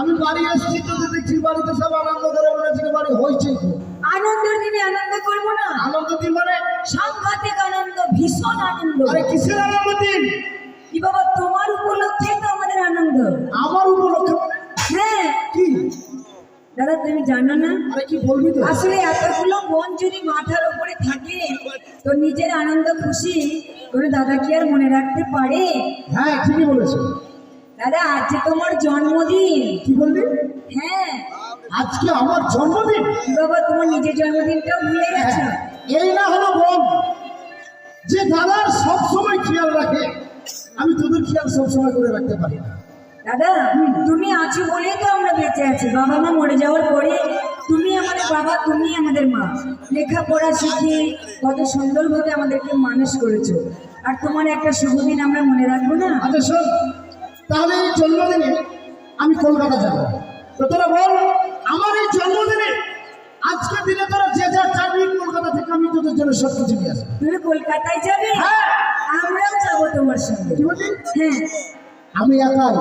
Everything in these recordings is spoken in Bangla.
আমি বাড়ি এসেছি তো দেখছি বাড়িতে সব আনন্দ করে মনে হচ্ছে বাড়ি হয়েছে। আনন্দের দিনে আনন্দ করব না। আনন্দ দিন মানে? সাংঘাতিক আনন্দ ভীষণ আনন্দ। আরে কিসের আনন্দ দিন? কি বাবা তোমার উপলক্ষে তো আমাদের আনন্দ। আমার উপলক্ষে মানে? হ্যাঁ। কি? দাদা তুমি জানো না? আরে কি বলবি তো? আসলে এতগুলো মন যদি মাথার উপরে থাকে তো নিজের আনন্দ খুশি করে দাদা কি আর মনে রাখতে পারে? হ্যাঁ ঠিকই বলেছ। দাদা আজ তোমার জন্মদিন। কি বলবি হ্যাঁ। আজকে আমার জন্মদিন? বাবা তোমার নিজের জন্মদিনটা ভুলে গেছো? হ্যাঁ, এই না হলো বোন যে দাদার সব সময় খেয়াল রাখে। আমি তোদের খেয়াল সব সময় করে রাখতে পারি না। দাদা তুমি আছো বলেই তো আমরা বেঁচে আছি। বাবা মা মরে যাওয়ার পরে তুমি আমাদের বাবা তুমি আমাদের মা। লেখাপড়া শিখিয়ে কত সুন্দরভাবে আমাদেরকে মানুষ করেছ। আর তোমার একটা শুভ দিন আমরা মনে রাখব না? আচ্ছা শোন তাহলে এই জন্মদিনে আমি কলকাতা যাব। তো তোরা বল আমার এই জন্মদিনে আজকের দিনে তোরা যে যা চাবি কলকাতা থেকে আমি তোদের জন্য সব কিছু নিয়ে আসব। তুমি কলকাতায় যাবে? হ্যাঁ। আমরাও যাব তোমার সঙ্গে। কি বললি হ্যাঁ। আমি একাই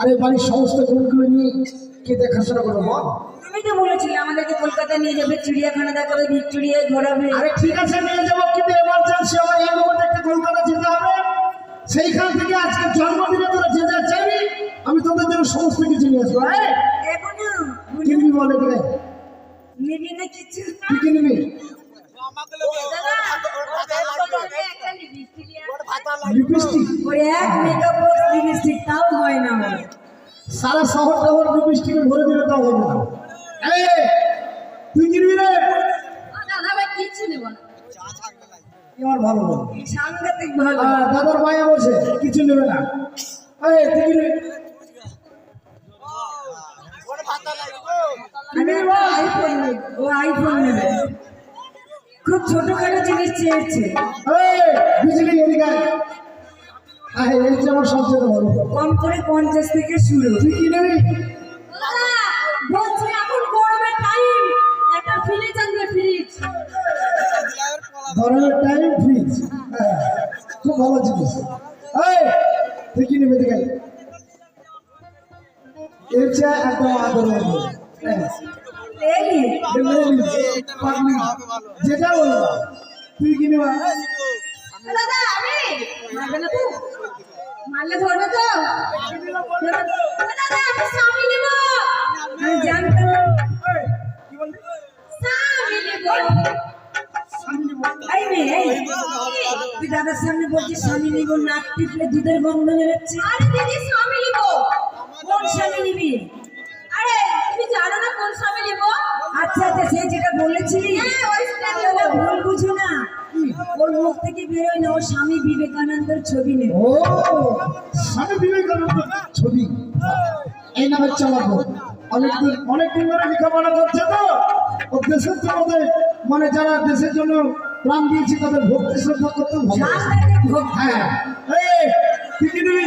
আর এই বাড়ির সমস্ত গরুগুলো নিয়ে কে দেখাশোনা করব বল? তুমি তো বলেছিলে আমাদেরকে কলকাতা নিয়ে যাবে চিড়িয়াখানা দেখাবে ভিক্টোরিয়ায় ঘোরাবে। আরে ঠিক আছে নিয়ে যাব কিন্তু এমার্জেন্সি আমার এই মুহূর্তে একটা কলকাতা যেতে হবে। সেইখান থেকে আজকে জন্মদিনে তোরা যে যা চাইবি আমি তোদের জন্য সমস্ত কিছু নিয়ে আসব। হ্যাঁ বলে নিবি না কিছু। কি হয় না আমার। সারা শহর টহর লিপস্টিকে ভরে দিলে তাও হবে না। তুই কিনবি রে? দাদা ভাই কিছু নেব না। আমার ভালো বল সাংঘাতিক ভালো। আহ, দাদার মায়া বলছে কিছু নেবে না। এই নেব। ও আইফোন নেবে। খুব ছোটখাটো জিনিস চেয়েছে। এই বিজলি এদিকে আয়। আয়, এই আমার সবচেয়ে ভালো কম করে পঞ্চাশ থেকে শুরু। তুই কি নেবি? বলছি এখন গরমের টাইম একটা ফ্রিজ আনবে ফ্রিজ গরমের টাইম ফ্রিজ হ্যাঁ, খুব ভালো জিনিস। এই তুই কি নেবে আয়। এই হচ্ছে একদম আদরের মেয়ে। হ্যাঁ, পাগলি। যেটা বলব তুই কি নেবা দাদা আমি মারবে না তো? মারলে ধরবে তো? দাদা আমি স্বামী নেব। দাদার সামনে বলছিস স্বামী নিব নাক টিপলে দুধের গন্ধ বেরোচ্ছে। আরে দিদি স্বামী নিব। কোন স্বামী নিবি? আরে তুমি জানো না কোন স্বামী নিব? আচ্ছা আচ্ছা সে যেটা বলেছিলি ভুল বুঝো না। ওর মুখ থেকে বেরোয় না ওর স্বামী বিবেকানন্দের ছবি নেব। ও স্বামী বিবেকানন্দ ছবি। এই নামে চালাবো অনেকদিন অনেকদিন ধরে লেখাপড়া করছে তো। দেশের জন্য মানে যারা দেশের জন্য প্রাণ দিয়েছে তাদের ভক্তি শ্রদ্ধা করতে হ্যাঁ। এই কি নিবি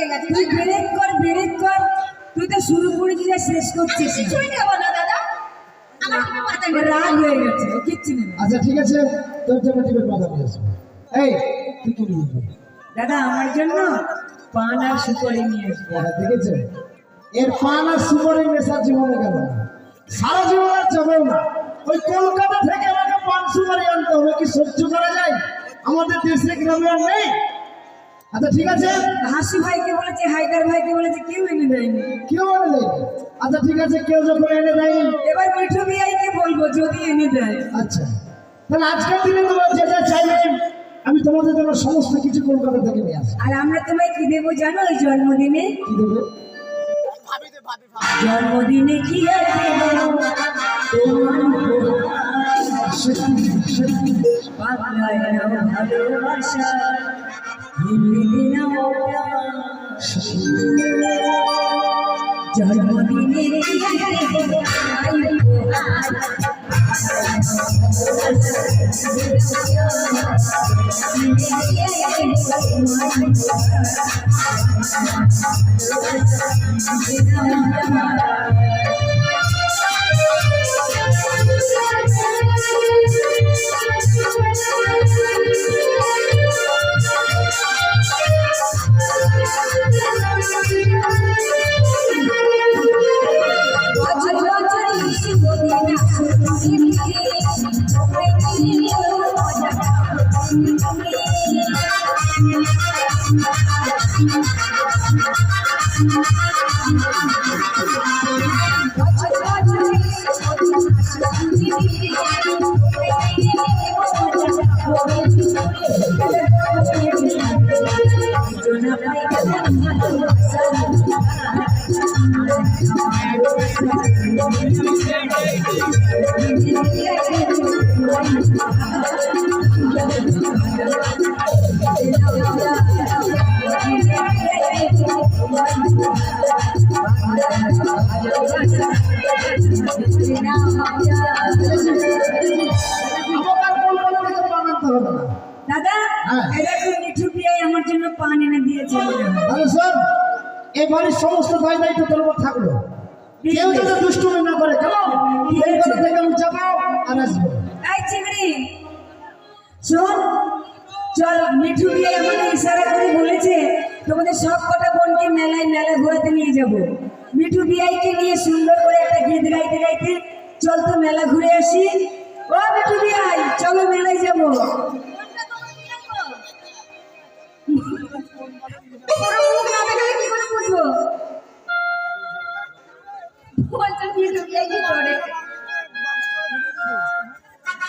লেগে গেছে। তুই ব্রেক কর ব্রেক কর। তুই তো শুরু করে দিয়ে শেষ করছিস কিছুই নেব না দাদা। আমার কোনো পাতা নেই। রাগ হয়ে গেছে ও কিচ্ছু নেবে আচ্ছা ঠিক আছে। তোর জন্য টিপের পাতা নিয়ে আসব। এই তুই কি নিবি দাদা আমার জন্য পান আর সুপারি নিয়ে আসবে। হ্যাঁ, দেখেছে? এর পান আর সুপারি নেশা জীবনে গেল সারা জীবন আর যাবেও না। ওই কলকাতা থেকে আমাকে পান সুপারি আনতে হবে। কি সহ্য করা যায়? আমাদের দেশে গ্রামে আর নেই। আচ্ছা ঠিক আছে। হাসি ভাইকে বলেছে হায়দার ভাইকে বলেছে কেউ এনে দেয়নি। কেউ এনে দেয় আচ্ছা ঠিক আছে কেউ যখন এনে দেয়নি। এবার মিঠু বিয়াইকে বলব যদি এনে দেয়। আচ্ছা। তাহলে আজকের দিনে তোমার যে যা চাইবে আমি তোমাদের জন্য সমস্ত কিছু কলকাতা থেকে নিয়ে আসব আর আমরা তোমায় কি দেবো জানো ওই জন্মদিনে? কি দেবে? জন্মদিনে কি আর দেবো তোমার বাংলায় নাও ভালোবাসা হিন্দিতে নাও। জন্মদিনে Thank you. দাদা হ্যাঁ। এই দেখো মিঠু পিয়াই আমার জন্য পান এনে দিয়েছে হয়। স্যার এই বাড়ির সমস্ত দায় দায়িত্ব তোর উপর থাকল। কেউ যদি দুষ্টুমি না করে কেন? এই ঘর থেকে আমি যাব আর আসব। চিংড়ি। শোন, চল, মিঠু দিয়ে আমাকে ইশারা করে বলেছে, তোমাদের সব কটা বোনকে মেলায় মেলা ঘোরাতে নিয়ে যাব। মিঠু বিআইকে নিয়ে সুন্দর করে একটা গীত গাইতে গাইতে, চল তো মেলা ঘুরে আসি। ও মিঠু বিআই, চলো মেলায় যাব। বলছে মিঠু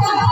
ও